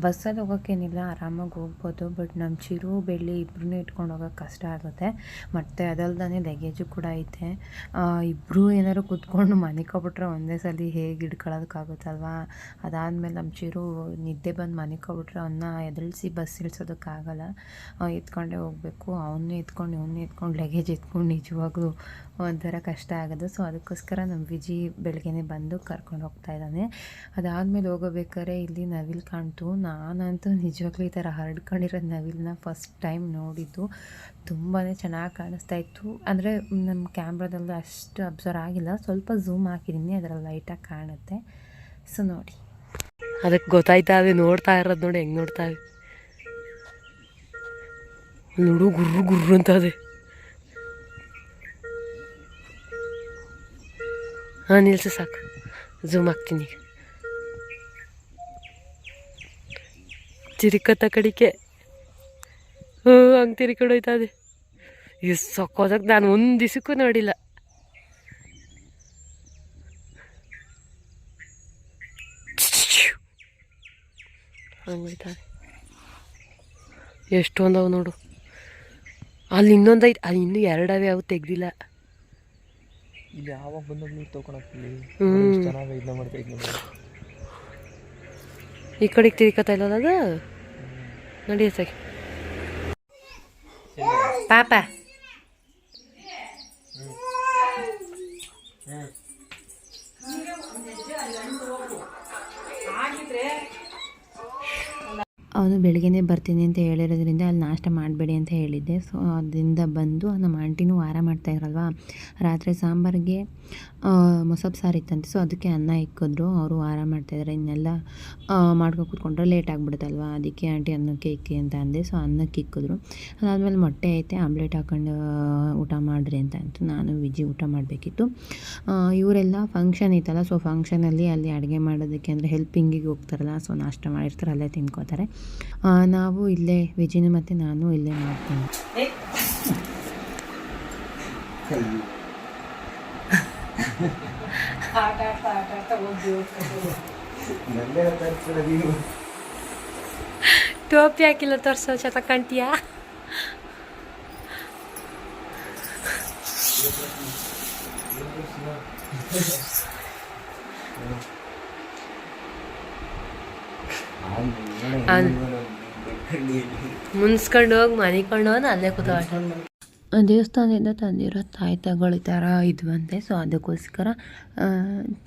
ಬಸ್ಸಲ್ಲಿ ಹೋಗೋಕ್ಕೇನಿಲ್ಲ ಆರಾಮಾಗಿ ಹೋಗ್ಬೋದು. ಬಟ್ ನಮ್ಮ ಚಿರು, ಬೆಳ್ಳಿ ಇಬ್ಬರನ್ನೂ ಇಟ್ಕೊಂಡು ಹೋಗೋಕ್ಕೆ ಕಷ್ಟ ಆಗುತ್ತೆ. ಮತ್ತು ಅದಲ್ದೇ ಲಗೇಜು ಕೂಡ ಐತೆ. ಇಬ್ಬರೂ ಏನಾದ್ರು ಕೂತ್ಕೊಂಡು ಮನಿಕೊಬಿಟ್ರೆ ಒಂದೇ ಸಲ ಹೇಗೆ ಹಿಡ್ಕೊಳ್ಳೋದಕ್ಕಾಗುತ್ತಲ್ವಾ ಅದಾದಮೇಲೆ ನಮ್ಮ ಚಿರು ನಿದ್ದೆ ಬಂದು ಮನಿಕೊಬಿಟ್ರೆ ಅವನ್ನ ಎದುರಿಸಿ ಬಸ್ ಇಳಿಸೋದಕ್ಕಾಗಲ್ಲ. ಎತ್ಕೊಂಡೇ ಹೋಗಬೇಕು. ಅವನ್ನೇ ಎತ್ಕೊಂಡು, ಇವನ್ನ ಎತ್ಕೊಂಡು ಲಗೇಜ್ ಎತ್ಕೊಂಡು ನಿಜವಾಗ್ಲೂ ಒಂಥರ ಕಷ್ಟ ಆಗೋದು ಸೊ ಅದಕ್ಕೋಸ್ಕರ ನಮ್ಮ ವಿಜಿ ಬೆಳಗ್ಗೆನೆ ಬಂದು ಕರ್ಕೊಂಡು ಹೋಗ್ತಾ ಇದ್ದಾನೆ. ಅದಾದಮೇಲೆ ಹೋಗಬೇಕಾದ್ರೆ ಇಲ್ಲಿ ನವಿಲು ಕಾಣ್ತು. ನಾನಂತೂ ನಿಜವಾಗ್ಲೂ ಈ ಥರ ಹರಡ್ಕೊಂಡಿರೋ ನವಿಲನ್ನ ಫಸ್ಟ್ ಟೈಮ್ ನೋಡಿದ್ದು. ತುಂಬಾ ಚೆನ್ನಾಗಿ ಕಾಣಿಸ್ತಾ ಇತ್ತು. ಅಂದರೆ ನಮ್ಮ ಕ್ಯಾಮ್ರಾದಲ್ಲಿ ಅಷ್ಟು ಅಬ್ಸರ್ವ್ ಆಗಿಲ್ಲ. ಸ್ವಲ್ಪ ಝೂಮ್ ಹಾಕಿದ್ದೀನಿ ಅದರಲ್ಲಿ ಲೈಟಾಗಿ ಕಾಣುತ್ತೆ. ಸೊ ನೋಡಿ. ಅದಕ್ಕೆ ಗೊತ್ತಾಯ್ತಾ? ಅದೇ ನೋಡ್ತಾ ಇರೋದು ನೋಡಿ, ಹೆಂಗೆ ನೋಡ್ತಾವೆ ನೋಡು, ಗುರ್ರು ಗುರ್ರು ಅಂತ ಅದೇ. ಹಾಂ, ನಿಲ್ಸು ಸಾಕು. ಝೂಮ್ ಹಾಕ್ತೀನಿ ಈಗ. ತಿರಿಕತ್ತ ಕಡಿಕೆ. ಹ್ಞೂ, ಹಂಗೆ ತಿರ್ಕೊಂಡು ಹೋಯ್ತಾ ಅದೇ ಎಷ್ಟು ನಾನು ಒಂದು ದಿವಸಕ್ಕೂ ನೋಡಿಲ್ಲ. ಹಂಗೆ ಹೋಯ್ತಾವೆ ಎಷ್ಟೊಂದವು ನೋಡು. ಅಲ್ಲಿ ಇನ್ನೊಂದು ಐತೆ ಅಲ್ಲಿ ಇನ್ನೂ ಎರಡವೇ ಅವು ತೆಗ್ದಿಲ್ಲ. ಇಲ್ಲಿ ಯಾವಾಗ ಬಂದಾಗ ನೀರು ತೊಗೊಳಕ್ಲಿ ಚೆನ್ನಾಗಿ ಇದನ್ನ ಮಾಡ್ತಾ ಇದ್ನ ಈ ಕಡೆಗೆ ತಿರ್ಕತಾ ಇಲ್ಲ ಅದು? ನಡಿ ಸಾಕಿ ಪಾಪ. ಅವನು ಬೆಳಗ್ಗೆನೇ ಬರ್ತೀನಿ ಅಂತ ಹೇಳಿರೋದ್ರಿಂದ ಅಲ್ಲಿ ನಾಷ್ಟ ಮಾಡಬೇಡಿ ಅಂತ ಹೇಳಿದ್ದೆ. ಸೊ ಅದರಿಂದ ಬಂದು ನಮ್ಮ ಆಂಟಿನೂ ವಾರ ಮಾಡ್ತಾ ಇರಲ್ವಾ ರಾತ್ರಿ ಸಾಂಬಾರಿಗೆ ಮೊಸಬ್ ಸಾರು ಇತ್ತಂತೆ. ಸೊ ಅದಕ್ಕೆ ಅನ್ನ ಇಕ್ಕಿದ್ರು. ಅವರು ವಾರ ಮಾಡ್ತಾಯಿದ್ದಾರೆ ಇನ್ನೆಲ್ಲ ಮಾಡ್ಕೊಂಡು ಕೂತ್ಕೊಂಡ್ರೆ ಲೇಟ್ ಆಗಿಬಿಡುತ್ತಲ್ವ? ಅದಕ್ಕೆ ಆಂಟಿ ಅನ್ನಕ್ಕೆ ಇಕ್ಕಿ ಅಂತ ಅಂದೆ. ಸೊ ಅನ್ನಕ್ಕೆ ಇಕ್ಕಿದ್ರು. ಅದಾದಮೇಲೆ ಮೊಟ್ಟೆ ಐತೆ, ಆಮ್ಲೆಟ್ ಹಾಕೊಂಡು ಊಟ ಮಾಡಿರಿ ಅಂತ ಅಂತು. ನಾನು ವಿಜಿ ಊಟ ಮಾಡಬೇಕಿತ್ತು. ಇವರೆಲ್ಲ ಫಂಕ್ಷನ್ ಇತ್ತಲ್ಲ? ಸೊ ಫಂಕ್ಷನಲ್ಲಿ ಅಲ್ಲಿ ಅಡುಗೆ ಮಾಡೋದಕ್ಕೆ ಅಂದರೆ ಹೆಲ್ಪಿಂಗಿಗೆ ಹೋಗ್ತಾರಲ್ಲ? ಸೊ ನಾಷ್ಟ ಮಾಡಿರ್ತಾರೆ ಅಲ್ಲೇ ತಿನ್ಕೋತಾರೆ. ನಾವು ಇಲ್ಲೇ ವಿಜಿನ ಮತ್ತು ನಾನು ಇಲ್ಲೇ ಮಾಡ್ತೀನಿ ಟೋಪಿ ಹಾಕಿಲ್ಲ ತೋರ್ಸೋ ಚತ ಕಾಣ್ತೀಯಾ ಮುನ್ಸ್ಕೊಂಡು ಹೋಗಿ ಮನಿಕೊಂಡು ಹೋಗಿ ಅಲ್ಲೇ ಕೂತಾಟ ದೇವಸ್ಥಾನದಿಂದ ತಂದಿರೋ ತಾಯ್ತಗಳು ಈ ಥರ ಇದ್ವಂತೆ. ಸೊ ಅದಕ್ಕೋಸ್ಕರ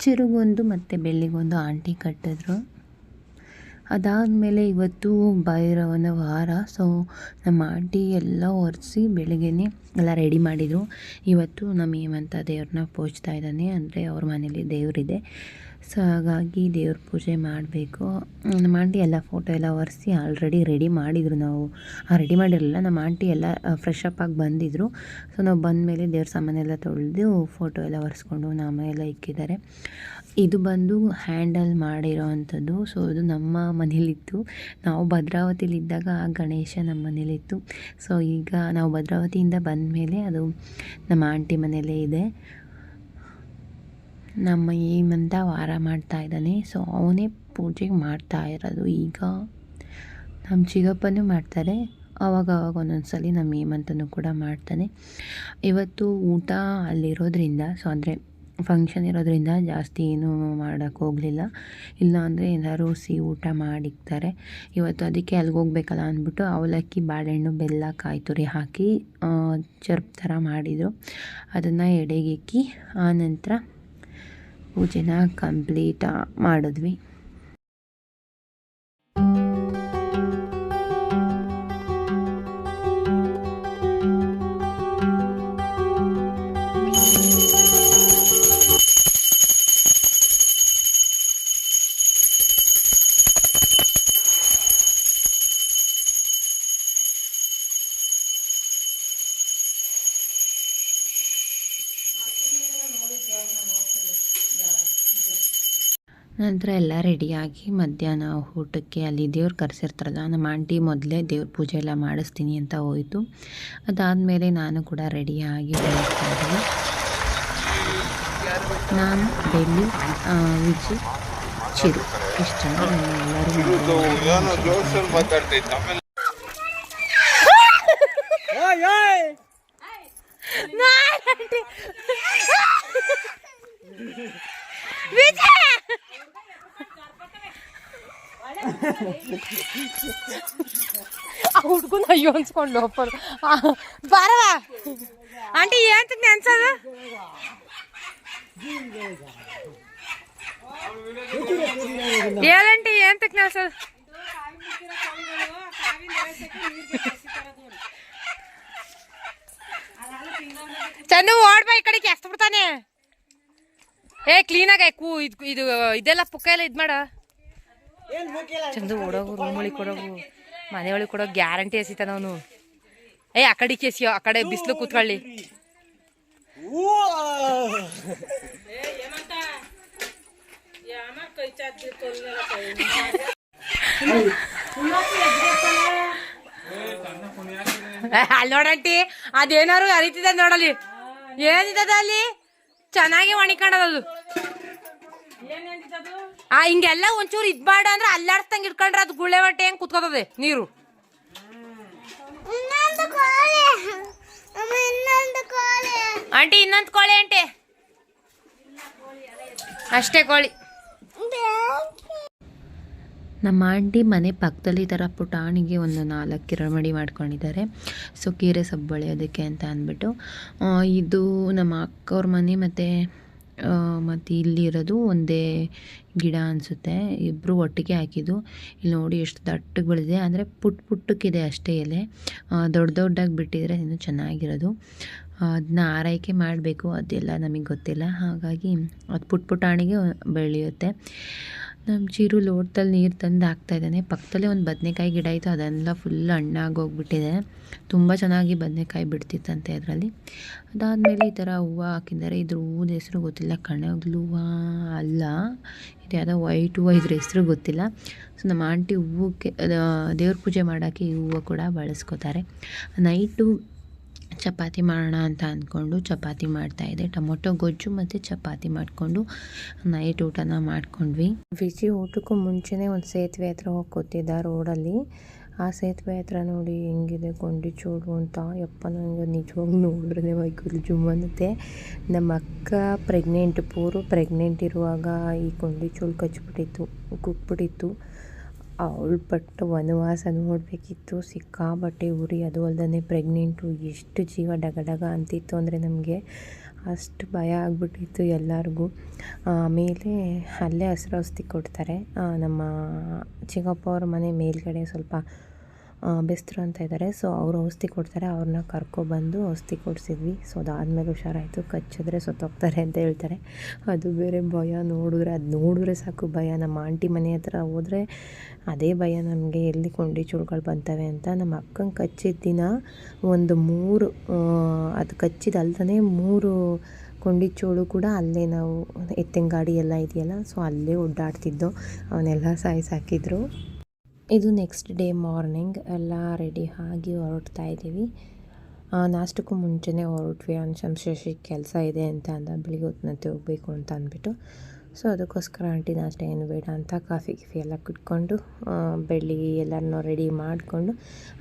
ಚಿರುಗೊಂದು ಮತ್ತು ಬೆಳ್ಳಿಗೊಂದು ಆಂಟಿ ಕಟ್ಟಿದ್ರು. ಅದಾದಮೇಲೆ ಇವತ್ತು ಭೈರವನ ವಾರ. ಸೊ ನಮ್ಮ ಆಂಟಿ ಎಲ್ಲ ಒರೆಸಿ ಬೆಳಗ್ಗೆನೇ ಎಲ್ಲ ರೆಡಿ ಮಾಡಿದರು. ಇವತ್ತು ನಮ್ಮ ಹೇಮಂತ ದೇವ್ರನ್ನ ಪೂಜ್ತಾ ಇದ್ದಾನೆ. ಅಂದರೆ ಅವ್ರ ಮನೇಲಿ ದೇವರಿದೆ. ಸೊ ಹಾಗಾಗಿ ದೇವ್ರ ಪೂಜೆ ಮಾಡಬೇಕು. ನಮ್ಮ ಆಂಟಿ ಎಲ್ಲ ಫೋಟೋ ಎಲ್ಲ ಒರೆಸಿ ಆಲ್ರೆಡಿ ರೆಡಿ ಮಾಡಿದರು ನಾವು. ರೆಡಿ ಮಾಡಿರಲಿಲ್ಲ, ನಮ್ಮ ಆಂಟಿ ಎಲ್ಲ ಫ್ರೆಶ್ ಅಪ್ ಆಗಿ ಬಂದಿದ್ದರು ಸೊ ನಾವು ಬಂದ ಮೇಲೆ ದೇವ್ರ ಸಾಮಾನೆಲ್ಲ ತೊಳೆದು ಫೋಟೋ ಎಲ್ಲ ಒರೆಸ್ಕೊಂಡು ನಾಮ ಎಲ್ಲ ಇಕ್ಕಿದ್ದಾರೆ. ಇದು ಬಂದು ಹ್ಯಾಂಡಲ್ ಮಾಡಿರೋ ಅಂಥದ್ದು. ಸೊ ಇದು ನಮ್ಮ ಮನೇಲಿತ್ತು ನಾವು ಭದ್ರಾವತಿಲಿದ್ದಾಗ ಆ ಗಣೇಶ ನಮ್ಮ ಮನೇಲಿತ್ತು ಸೊ ಈಗ ನಾವು ಭದ್ರಾವತಿಯಿಂದ ಬಂದ ಮೇಲೆ ಅದು ನಮ್ಮ ಆಂಟಿ ಮನೆಯಲ್ಲೇ ಇದೆ. ನಮ್ಮ ಹೇಮಂತ ವಾರ ಮಾಡ್ತಾ ಇದ್ದಾನೆ. ಸೊ ಅವನೇ ಪೂಜೆಗೆ ಮಾಡ್ತಾ ಇರೋದು. ಈಗ ನಮ್ಮ ಚಿಗಪ್ಪನೂ ಮಾಡ್ತಾರೆ. ಆವಾಗ ಆವಾಗ ಒಂದೊಂದು ಸಲ ನಮ್ಮ ಹೇಮಂತನೂ ಕೂಡ ಮಾಡ್ತಾನೆ. ಇವತ್ತು ಊಟ ಅಲ್ಲಿರೋದ್ರಿಂದ ಸೊ ಅಂದರೆ ಫಂಕ್ಷನ್ ಇರೋದ್ರಿಂದ ಜಾಸ್ತಿ ಏನೂ ಮಾಡೋಕ್ಕೆ ಹೋಗಲಿಲ್ಲ. ಇಲ್ಲ ಅಂದರೆ ಏನಾದರೂ ಸಿಹಿ ಊಟ ಮಾಡಿಕ್ತಾರೆ. ಇವತ್ತು ಅದಕ್ಕೆ ಅಲ್ಲಿಗೆ ಹೋಗ್ಬೇಕಲ್ಲ ಅಂದ್ಬಿಟ್ಟು ಅವಲಕ್ಕಿ, ಬಾಳೆಹಣ್ಣು, ಬೆಲ್ಲ ಕಾಯಿ ತುರಿ ಹಾಕಿ ಚರ್ಪ್ ಥರ ಮಾಡಿದರು. ಅದನ್ನು ಎಡೆಗೆಕ್ಕಿ ಆನಂತರ ಪೂಜೆನ ಕಂಪ್ಲೀಟ್ ಮಾಡಿದ್ವಿ. ನಂತರ ಎಲ್ಲ ರೆಡಿಯಾಗಿ ಮಧ್ಯಾಹ್ನ ಊಟಕ್ಕೆ ಅಲ್ಲಿ ದೇವ್ರು ಕರೆಸಿರ್ತಾರಲ್ಲ ನಮ್ಮ ಆಂಟಿ ಮೊದಲೇ ದೇವ್ರ ಪೂಜೆ ಎಲ್ಲ ಮಾಡಿಸ್ತೀನಿ ಅಂತ ಹೋಯಿತು. ಅದಾದಮೇಲೆ ನಾನು ಕೂಡ ರೆಡಿಯಾಗಿ ಹೋಗ್ತಾ ಇದ್ದೀನಿ. ನಾನು ಬೆಳ್ಳಿ ಆ, ವಿಜಿ ಚಿರು ಇಷ್ಟ ಎಲ್ಲರೂ ಹುಡ್ಗನ ಅಯ್ಯೋ ಅನ್ಸ್ಕೊಂಡು ಒಪ್ಪರು ಬಾರವ ಆಂಟಿ ಏನ್ ನೆನ್ಸದ ಏನಂಟಿ ಏನ್ ತಕ್ ನೆನ್ಸದ ಚಂದು ಓಡ್ಬಾ ಈ ಕಡೆಗೆ ಎಷ್ಟ ಬಿಡ್ತಾನೆ ಏ ಕ್ಲೀನಾಗ ಕೂ ಇದು ಇದು ಇದೆಲ್ಲ ಪುಕ್ಕ ಎಲ್ಲ ಇದ್ ಮಾಡ ಚಂದು ಓಡೋಗು ರೂಮ್ ಒಳಗೆ ಕೊಡೋಗು. ಮನೆ ಒಳಗೆ ಕೊಡೋ ಗ್ಯಾರಂಟಿ ಎಸಿತಾನ ಅವನು. ಏ, ಆ ಕಡೆ ಕೆಸಿಯೋ, ಆ ಕಡೆ ಬಿಸಿಲು ಕೂತ್ಕೊಳ್ಳಿ. ಅಲ್ಲಿ ನೋಡಂಟಿ ಅದೇನಾರು ಅರಿತಿದ ನೋಡಲಿ ಏನಿದೆ ಅಲ್ಲಿ ಚೆನ್ನಾಗಿ ಒಣಿಕೊಂಡದು ಆ ಹಿಂಗೆಲ್ಲ ಒಂಚೂರು ಇದ್ ಮಾಡ ಅಂದ್ರೆ ಅಲ್ಲಾಡ್ಸ್ದಂಗ್ ಇಟ್ಕೊಂಡ್ರೆ ಅದು ಗುಳ್ಳೆ ಹೊಟ್ಟೆ ಹೆಂಗ್ ಕುತ್ಕೋತದೆ ನೀರು. ಆಂಟಿ ಇನ್ನೊಂದು ಕೋಳಿ ಆಂಟಿ. ಅಷ್ಟೇ ಕೋಳಿ. ನಮ್ಮ ಆಂಟಿ ಮನೆ ಪಕ್ಕದಲ್ಲಿ ಈ ಥರ ಪುಟಾಣಿಗೆ ಒಂದು ನಾಲ್ಕು ಕಿರಮಡಿ ಮಾಡ್ಕೊಂಡಿದ್ದಾರೆ. ಸೊ ಕೀರೆ ಸೊಪ್ಪು ಅದಕ್ಕೆ ಅಂತ ಅಂದ್ಬಿಟ್ಟು ಇದು ನಮ್ಮ ಅಕ್ಕವ್ರ ಮನೆ ಮತ್ತು ಮತ್ತು ಇಲ್ಲಿರೋದು ಒಂದೇ ಗಿಡ ಅನಿಸುತ್ತೆ. ಇಬ್ಬರು ಒಟ್ಟಿಗೆ ಹಾಕಿದ್ದು. ಇಲ್ಲಿ ನೋಡಿ ಎಷ್ಟು ದಟ್ಟಗೆ ಬೆಳೆದಿದೆ ಅಂದರೆ ಪುಟ್ ಪುಟ್ಟಕ್ಕಿದೆ ಅಷ್ಟೇ ಎಲೆ. ದೊಡ್ಡ ದೊಡ್ಡಾಗಿ ಬಿಟ್ಟಿದ್ರೆ ಇನ್ನೂ ಚೆನ್ನಾಗಿರೋದು. ಅದನ್ನ ಆರೈಕೆ ಮಾಡಬೇಕು. ಅದೆಲ್ಲ ನಮಗೆ ಗೊತ್ತಿಲ್ಲ. ಹಾಗಾಗಿ ಅದು ಪುಟ್ ಪುಟಾಣಿಗೆ ಬೆಳೆಯುತ್ತೆ. ನಮ್ಮ ಚಿರು ಲೋಟದಲ್ಲಿ ನೀರು ತಂದು ಹಾಕ್ತಾ ಇದ್ದಾನೆ. ಪಕ್ಕದಲ್ಲೇ ಒಂದು ಬದನೆಕಾಯಿ ಗಿಡ ಇತ್ತು, ಅದೆಲ್ಲ ಫುಲ್ ಹಣ್ಣಾಗೋಗ್ಬಿಟ್ಟಿದೆ ತುಂಬ ಚೆನ್ನಾಗಿ ಬದನೆಕಾಯಿ ಬಿಡ್ತಿತ್ತಂತೆ ಅದರಲ್ಲಿ. ಅದಾದಮೇಲೆ ಈ ಥರ ಹೂವು ಹಾಕಿದ್ದಾರೆ. ಇದ್ರ ಹೂವಿನ ಹೆಸರು ಗೊತ್ತಿಲ್ಲ, ಕಣಗ್ಲು ಹೂವು ಅಲ್ಲ. ಇದು ಯಾವುದೋ ವೈಟ್ ಹೂವು, ಇದ್ರ ಹೆಸರು ಗೊತ್ತಿಲ್ಲ. ಸೊ ನಮ್ಮ ಆಂಟಿ ಹೂವಕ್ಕೆ ದೇವ್ರ ಪೂಜೆ ಮಾಡೋಕ್ಕೆ ಈ ಹೂವು ಕೂಡ ಬಳಸ್ಕೋತಾರೆ. ನೈಟು ಚಪಾತಿ ಮಾಡೋಣ ಅಂತ ಅಂದ್ಕೊಂಡು ಚಪಾತಿ ಮಾಡ್ತಾಯಿದ್ದೆ ಟೊಮೊಟೊ, ಗೊಜ್ಜು ಮತ್ತು ಚಪಾತಿ ಮಾಡಿಕೊಂಡು ನೈಟ್ ಊಟನ ಮಾಡ್ಕೊಂಡ್ವಿ. ಬಿಸಿ ಊಟಕ್ಕೂ ಮುಂಚೆನೇ ಒಂದು ಸೇತುವೆ ಹತ್ರ ಹೋಗಿ ಕೂತಿದ್ದ ರೋಡಲ್ಲಿ. ಆ ಸೇತುವೆ ಹತ್ರ ನೋಡಿ ಹೆಂಗಿದೆ ಕೊಂಡಿಚೋಡು ಅಂತ. ಯಪ್ಪ ನನಗೆ ನಿಜವಾಗ್ಲೂ ನೋಡಿದ್ರೆ ಮೈಕೂರು ಜುಮ್ ಅನ್ನುತ್ತೆ. ನಮ್ಮ ಅಕ್ಕ ಪ್ರೆಗ್ನೆಂಟ್ ಪೂರು ಪ್ರೆಗ್ನೆಂಟ್ ಇರುವಾಗ ಈ ಕೊಂಡಿಚೋಳು ಕಚ್ಬಿಟ್ಟಿತ್ತು ಕುಕ್ಬಿಟ್ಟಿತ್ತು ಅವಳು ಪಟ್ಟು ವನವಾಸ ನೋಡಬೇಕಿತ್ತು. ಸಿಕ್ಕಾಬಟ್ಟೆ ಉರಿ. ಅದು ಅಲ್ಲದೆ ಪ್ರೆಗ್ನೆಂಟು ಎಷ್ಟು ಜೀವ ಡಗ ಡಗ ಅಂತಿತ್ತು ಅಂದರೆ ನಮಗೆ ಅಷ್ಟು ಭಯ ಆಗಿಬಿಟ್ಟಿತ್ತು ಎಲ್ಲರಿಗೂ. ಆಮೇಲೆ ಅಲ್ಲೇ ಹಸಿರು ಔಷಧಿ ಕೊಡ್ತಾರೆ ನಮ್ಮ ಚಿಕ್ಕಪ್ಪ ಅವ್ರ ಮನೆ ಮೇಲ್ಗಡೆ ಸ್ವಲ್ಪ ಬೆಸ್ತರು ಅಂತ ಇದ್ದಾರೆ ಸೊ ಅವರು ಔಷಧಿ ಕೊಡ್ತಾರೆ, ಅವ್ರನ್ನ ಕರ್ಕೊಬಂದು ಔಷಧಿ ಕೊಡಿಸಿದ್ವಿ. ಸೊ ಅದಾದಮೇಲೆ ಹುಷಾರಾಯಿತು. ಕಚ್ಚಿದ್ರೆ ಸೊತ್ತೋಗ್ತಾರೆ ಅಂತ ಹೇಳ್ತಾರೆ. ಅದು ಬೇರೆ ಭಯ. ನೋಡಿದ್ರೆ, ಅದು ನೋಡಿದ್ರೆ ಸಾಕು ಭಯ. ನಮ್ಮ ಆಂಟಿ ಮನೆ ಹತ್ರ ಹೋದರೆ ಅದೇ ಭಯ ನಮಗೆ. ಎಲ್ಲಿ ಕೊಂಡಿ ಚುಳುಗಳು ಬಂತವೆ ಅಂತ. ನಮ್ಮ ಅಕ್ಕಂಗೆ ಕಚ್ಚಿದ ದಿನ ಒಂದು ಮೂರು ಅದು ಅದು ಕಚ್ಚಿದಲ್ದೇ ಮೂರು ಕೊಂಡಿಚೋಳು ಕೂಡ ಅಲ್ಲೇ ನಾವು ಎತ್ತಿನ ಗಾಡಿ ಎಲ್ಲ ಇದೆಯಲ್ಲ, ಸೊ ಅಲ್ಲೇ ಒಡ್ಡಾಡ್ತಿದ್ದೋ ಅವನ್ನೆಲ್ಲ ಸಾಯಿಸಾಕಿದ್ರು ಇದು ನೆಕ್ಸ್ಟ್ ಡೇ ಮಾರ್ನಿಂಗ್ ಎಲ್ಲ ರೆಡಿ ಆಗಿ ಹೊರಡ್ತಾ ಇದ್ದೀವಿ. ನಾಷ್ಟಕ್ಕೂ ಮುಂಚೆನೇ ಹೊರಟ್ವಿ. ಅಂಶಂ ಶಶಿ ಕೆಲಸ ಇದೆ ಅಂತ ಅಂದ ಬೆಳಿಗ್ಗೆ ಹೊತ್ತಿನಂತೆ ಹೋಗಬೇಕು ಅಂತ ಅಂದ್ಬಿಟ್ಟು. ಸೊ ಅದಕ್ಕೋಸ್ಕರ ಆಂಟಿ ನಾಷ್ಟ ಏನು ಬೇಡ ಅಂತ ಕಾಫಿ ಗಿಫಿ ಎಲ್ಲ ಕುಟ್ಕೊಂಡು ಆ, ಬೆಳ್ಳಿ ಎಲ್ಲನೂ ರೆಡಿ ಮಾಡಿಕೊಂಡು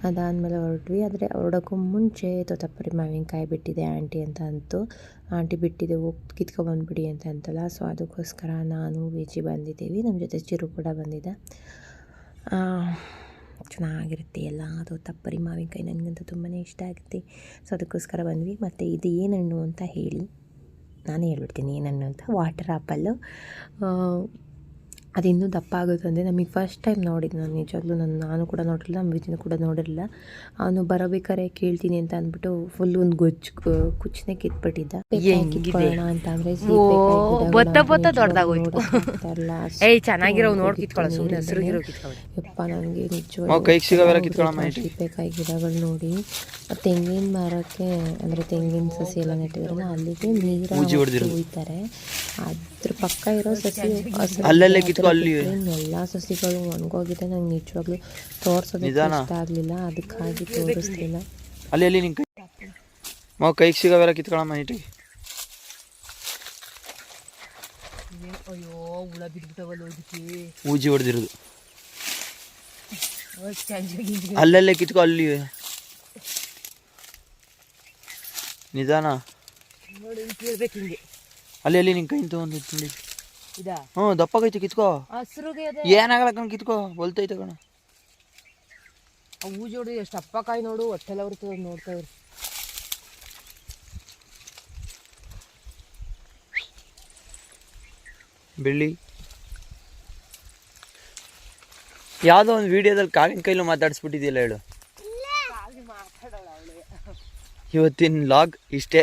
ಅದಾದಮೇಲೆ ಹೊರಟ್ವಿ. ಆದರೆ ಹೊರಡೋಕ್ಕೂ ಮುಂಚೆ ತೊತ್ತಪ್ಪರಿ ಮಾವಿನಕಾಯಿ ಬಿಟ್ಟಿದೆ ಆಂಟಿ ಅಂತ ಅಂತು. ಆಂಟಿ ಬಿಟ್ಟಿದೆ ಹೋಗಿ ಕಿತ್ಕೊಬಂದ್ಬಿಡಿ ಅಂತ ಅಂತಲ್ಲ. ಸೊ ಅದಕ್ಕೋಸ್ಕರ ನಾನು ವಿಜಿ ಬಂದಿದ್ದೀವಿ. ನಮ್ಮ ಜೊತೆ ಚಿರು ಕೂಡ ಬಂದಿದ್ದ. ಆ, ಚೆನ್ನಾಗಿರುತ್ತೆ. ಎಲ್ಲ ಅದು ತಪ್ಪರಿ ಮಾವಿನಕಾಯಿ ನನಗಂತೂ ತುಂಬಾ ಇಷ್ಟ ಆಗುತ್ತೆ. ಸೊ ಅದಕ್ಕೋಸ್ಕರ ಬಂದ್ವಿ. ಮತ್ತು ಇದು ಏನು ಅಂತ ಹೇಳಿ ನಾನೇ ಹೇಳ್ಬಿಡ್ತೀನಿ. ಏನು ಹಣ್ಣು ಅಂತ ವಾಟರ್ ಆ್ಯಪಲ್ಲು ಅದು ಇನ್ನೂ ದಪ್ಪ ಆಗುತ್ತೆ ಅಂದರೆ ನಮಗೆ ಫಸ್ಟ್ ಟೈಮ್ ನೋಡಿದ್ದು ನಾನು ನಿಜವಾಗ್ಲೂ ನಾನು ನಾನು ಕೂಡ ನೋಡಿರಲಿಲ್ಲ ನಮ್ಮ ವಿಜಯನ ಕೂಡ ನೋಡಿರಲಿಲ್ಲ. ಅವನು ಬರಬೇಕಾರೆ ಕೇಳ್ತೀನಿ ಅಂತ ಅಂದ್ಬಿಟ್ಟು ಫುಲ್ ಒಂದು ಗೊಜ್ಜು ಕುಚ್ಚನೆ ಕಿತ್ಬಿಟ್ಟಿದ್ದ. ಅಂತ ಅಂದ್ರೆ ಓ, ಬತ್ತ ಬತ್ತ ದೊಡ್ಡದಾಗೋಯ್ತು. ಏಯ್ ಚೆನ್ನಾಗಿರೋ ನೋಡ್ ಕಿತ್ಕೊಳ್ಳೋ ಸುಮ್ಮನೆ ಹಸಿರುಗಿರೋ ಕಿತ್ಕೊಳ್ಳಿ ಯಪ್ಪ ನನಗೆ ಗಿಡಗಳು ನೋಡಿ. ತೆಂಗಿನ ಮರಕ್ಕೆ ಅಂದ್ರೆ ತೆಂಗಿನ ಸಸಿ ಎಲ್ಲ ನೆಟ್ಟಿದ್ರಲ್ಲ ಅಲ್ಲಿಗೆ ನೀರು ಬೂಜಿ ಹೊಡ್ದಿರೋದು. ಅದ್ರ ಪಕ್ಕ ಇರೋ ಸಸಿ ಅಲ್ಲಲ್ಲೇ ಕಿತ್ಕೊ ಅಲ್ಲಿ. ಇನ್ನೆಲ್ಲ ಸಸಿಗಳು ಒಣಗೋಗಿದೆ ನಂಗೆ ನಿಜವಾಗ್ಲೂ ತೋರ್ಸೋದಕ್ಕೆ ನಿಧಾನ. ಇಷ್ಟ ಆಗಲಿಲ್ಲ ಅದಕ್ಕಾಗಿ ತೋರಿಸ್ಲಿಲ್ಲ ಅಲ್ಲಿ ಅಲ್ಲಿ ನಿಂಗೆ ಕೈ. ಮಾವು ಕೈಗೆ ಸಿಗೋವೆಲ್ಲ ಕಿತ್ಕೊಳ್ಳಮ್ಮ ನೀಟಿಗೆ ಅಯ್ಯೋ ಹುಳ ಬಿದ್ಬಿಟ್ಟವಲ್ಲ ಅದಕ್ಕೆ ಊಜಿ ಹೊಡೆದಿರೋದು. ಅಲ್ಲಲ್ಲೇ ಕಿತ್ಕೊ ಅಲ್ಲಿ. ನಿಧಾನ. ನೋಡಿ ಕೇಳ್ಬೇಕು ಹಿಂಗೆ. ಅಲ್ಲಿ ಅಲ್ಲಿ ನಿಂಗೆ ಕೈ ಒಂದು ನೋಡಿ ಇದಾ? ಹ್ಞೂ ದಪ್ಪಗೈತೆ ಕಿತ್ಕೋ ಹಸ್ರುಗೆ ಅದೇ ಏನಾಗಲ್ಲ ಕಣ್ ಕಿತ್ಕೋ. ಹೊಲ್ತೈತೆ ಕಣ ಹೂ ಜೋಡಿ ಎಷ್ಟು ಅಪ್ಪಕಾಯಿ ನೋಡು ಹೊಟ್ಟೆಲ್ಲ ಬರ್ತದೆ ನೋಡ್ತಾ ಇರು. ಬೆಳ್ಳಿ. ಯಾವುದೋ ಒಂದು ವಿಡಿಯೋದಲ್ಲಿ ಕಾಗಿನ ಕೈಲೂ ಮಾತಾಡಿಸ್ಬಿಟ್ಟಿದ್ದೀಲ್ಲ ಹೇಳು. ಇವತ್ತಿನ ಲಾಗ್ ಇಷ್ಟೇ.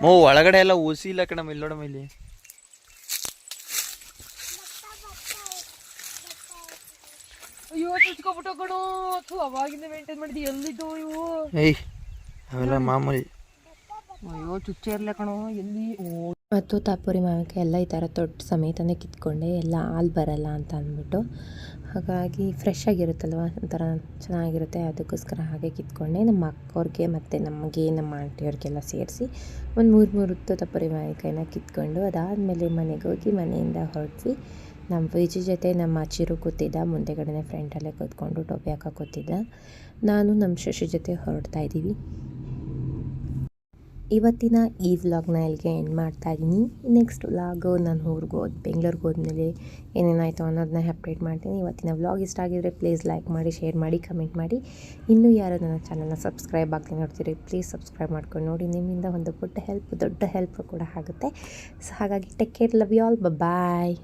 ಮೋ ಒಳಗಡೆ ಎಲ್ಲ ಉಸಿ ಇಲ್ಲ ಕಣ ಇಲ್ಲೋಡ ಮೇಲೆ ಅಯ್ಯೋ ಚುಚ್ಕೊಬಿಟ್ಟು ಕಣೋ. ಥು ಅವಾಗಿಂದ ಮೇಂಟೈನ್ ಮಾಡಿದ್ದು ಎಲ್ಲಿದ್ದು ಇವು? ಏಯ್ ಅವೆಲ್ಲ ಮಾಮೂಲಿ. ಅಯ್ಯೋ ಚುಚ್ಚೇ ಇರ್ಲ ಕಣೋ ಎಲ್ಲಿ? ಓ. ಮತ್ತು ತಾಪುರಿ ಮಾವಿನಕಾಯಿ ಎಲ್ಲ ಈ ಥರ ದೊಡ್ಡ ಸಮೇತನೇ ಕಿತ್ಕೊಂಡೆ, ಎಲ್ಲ ಹಾಲು ಬರಲ್ಲ ಅಂತ ಅಂದ್ಬಿಟ್ಟು. ಹಾಗಾಗಿ ಫ್ರೆಶ್ ಆಗಿರುತ್ತಲ್ವ? ಒಂಥರ ಚೆನ್ನಾಗಿರುತ್ತೆ, ಅದಕ್ಕೋಸ್ಕರ ಹಾಗೆ ಕಿತ್ಕೊಂಡೆ. ನಮ್ಮ ಅಕ್ಕವ್ರಿಗೆ ಮತ್ತು ನಮಗೆ, ನಮ್ಮ ಆಂಟಿಯವ್ರಿಗೆಲ್ಲ ಸೇರಿಸಿ ಒಂದು ಮೂರು ಮೂರು ತಪ್ಪರಿ ಮಾವಿನಕಾಯಿನ ಕಿತ್ಕೊಂಡು ಅದಾದಮೇಲೆ ಮನೆಗೆ ಹೋಗಿ ಮನೆಯಿಂದ ಹೊರಟ್ವಿ ನಮ್ಮ ವಿಜಿ ಜೊತೆ ನಮ್ಮ ಚಿರು ಕೂತಿದ್ದ ಮುಂದೆಗಡೆ ಫ್ರೆಂಟಲ್ಲೇ ಕೂತ್ಕೊಂಡು ಟೋಪಿ ಹಾಕೋ ಕೂತಿದ್ದ. ನಾನು ನಮ್ಮ ಶಶಿ ಜೊತೆ ಹೊರಡ್ತಾ ಇದ್ದೀವಿ. ಇವತ್ತಿನ ಈ ವ್ಲಾಗ್ನ ಇಲ್ಲಿಗೆ ಎಂಡ್ ಮಾಡ್ತಾ ಇದ್ದೀನಿ. ನೆಕ್ಸ್ಟ್ ವ್ಲಾಗ್ ನಾನು ಊರಿಗೆ ಹೋದ್, ಬೆಂಗ್ಳೂರಿಗೆ ಹೋದ್ಮೇಲೆ ಏನೇನಾಯಿತು ಅನ್ನೋದನ್ನ ಅಪ್ಡೇಟ್ ಮಾಡ್ತೀನಿ. ಇವತ್ತಿನ ವ್ಲಾಗ್ ಇಷ್ಟ ಆಗಿದ್ರೆ ಪ್ಲೀಸ್ ಲೈಕ್ ಮಾಡಿ ಶೇರ್ ಮಾಡಿ ಕಮೆಂಟ್ ಮಾಡಿ. ಇನ್ನೂ ಯಾರು ನನ್ನ ಚಾನಲ್ನ ಸಬ್ಸ್ಕ್ರೈಬ್ ಆಗ್ತೀನಿ ನೋಡ್ತೀರಿ ಪ್ಲೀಸ್ ಸಬ್ಸ್ಕ್ರೈಬ್ ಮಾಡ್ಕೊಂಡು ನೋಡಿ. ನಿಮ್ಮಿಂದ ಒಂದು ಪುಟ್ಟ ಹೆಲ್ಪ್ ದೊಡ್ಡ ಹೆಲ್ಪ್ ಕೂಡ ಆಗುತ್ತೆ. ಸೊ ಹಾಗಾಗಿ take care love you all bye